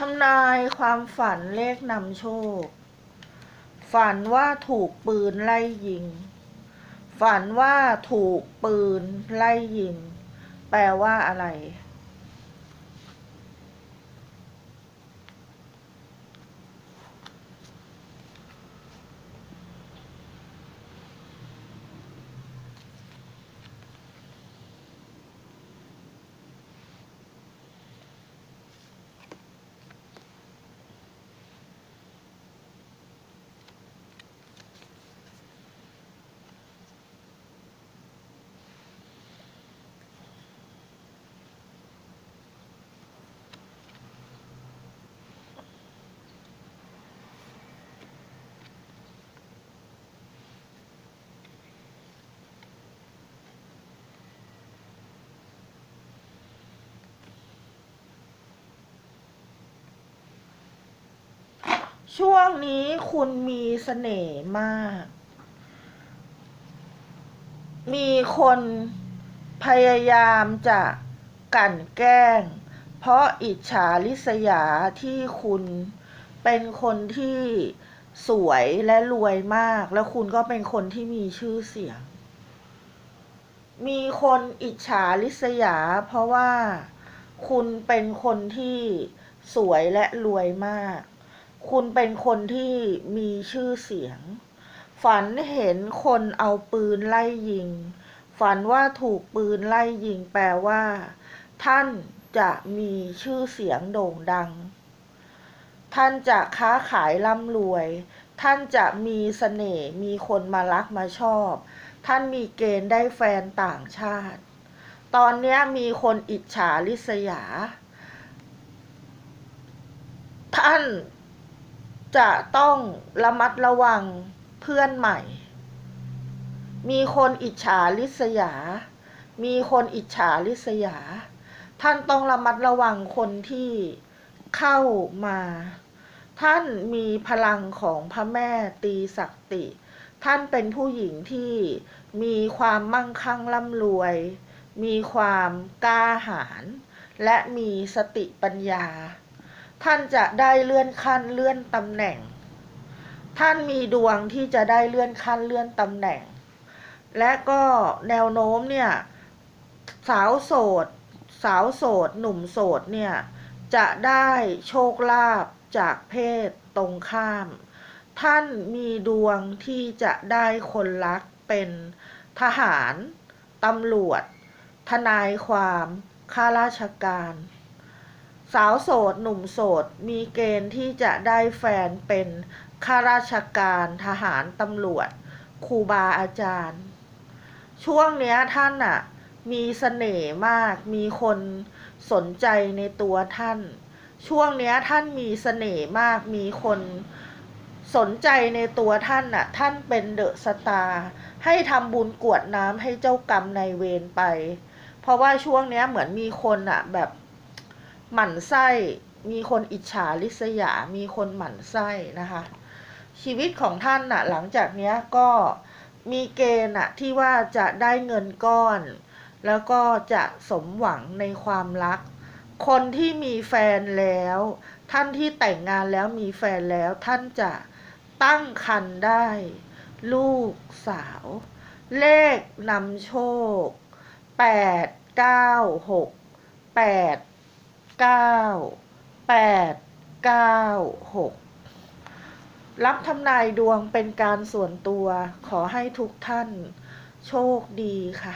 ทำนายความฝันเลขนำโชค ฝันว่าถูกปืนไล่ยิง ฝันว่าถูกปืนไล่ยิง แปลว่าอะไร ช่วงนี้คุณมีเสน่ห์มาก มีคนพยายามจะกลั่นแกล้ง เพราะอิจฉาริษยาที่คุณเป็นคนที่สวยและรวยมาก แล้วคุณก็เป็นคนที่มีชื่อเสียง มีคนอิจฉาริษยา เพราะว่าคุณเป็นคนที่สวยและรวยมาก คุณเป็นคนที่มีชื่อเสียง ฝันเห็นคนเอาปืนไล่ยิง ฝันว่าถูกปืนไล่ยิงแปลว่า ท่านจะมีชื่อเสียงโด่งดัง ท่านจะค้าขายร่ำรวย ท่านจะมีเสน่ห์มีคนมารักมาชอบ ท่านมีเกณฑ์ได้แฟนต่างชาติ ตอนนี้มีคนอิจฉาริษยา ท่าน จะต้องระมัดระวังเพื่อนใหม่ มีคนอิจฉาริษยา มีคนอิจฉาริษยา ท่านต้องระมัดระวังคนที่เข้ามา ท่านมีพลังของพระแม่ตีศักติ ท่านเป็นผู้หญิงที่มีความมั่งคั่งร่ำรวย มีความกล้าหาญและมีสติปัญญา ท่านจะได้เลื่อนขั้นเลื่อนตำแหน่ง ท่านมีดวงที่จะได้เลื่อนขั้นเลื่อนตำแหน่ง และก็แนวโน้มเนี่ย สาวโสด สาวโสด หนุ่มโสดเนี่ย จะได้โชคลาภจากเพศตรงข้าม ท่านมีดวงที่จะได้คนรักเป็นทหาร ตำรวจ ทนายความ ข้าราชการ สาวโสด หนุ่มโสด มีเกณฑ์ที่จะได้แฟนเป็นข้าราชการทหารตำรวจครูบาอาจารย์ ช่วงเนี้ยท่านอะมีเสน่ห์มาก มีคนสนใจในตัวท่าน ช่วงเนี้ยท่านมีเสน่ห์มาก มีคนสนใจในตัวท่านน่ะ ท่านเป็นเดอะสตาร์ให้ทำบุญกวดน้ำให้เจ้ากรรมในเวรไป เพราะว่าช่วงเนี้ยเหมือนมีคนอะแบบ หมั่นไส้ มีคนอิจฉาริษยา มีคนหมั่นไส้นะคะ ชีวิตของท่านน่ะหลังจากเนี้ยก็มีเกณฑ์อะที่ว่าจะได้เงินก้อน แล้วก็จะสมหวังในความรัก คนที่มีแฟนแล้ว ท่านที่แต่งงานแล้วมีแฟนแล้วท่านจะตั้งคันได้ ลูกสาว เลขนำโชคแปดเก้าหกแปด เก้าแปดเก้าหกรับทำนายดวงเป็นการส่วนตัวขอให้ทุกท่านโชคดีค่ะ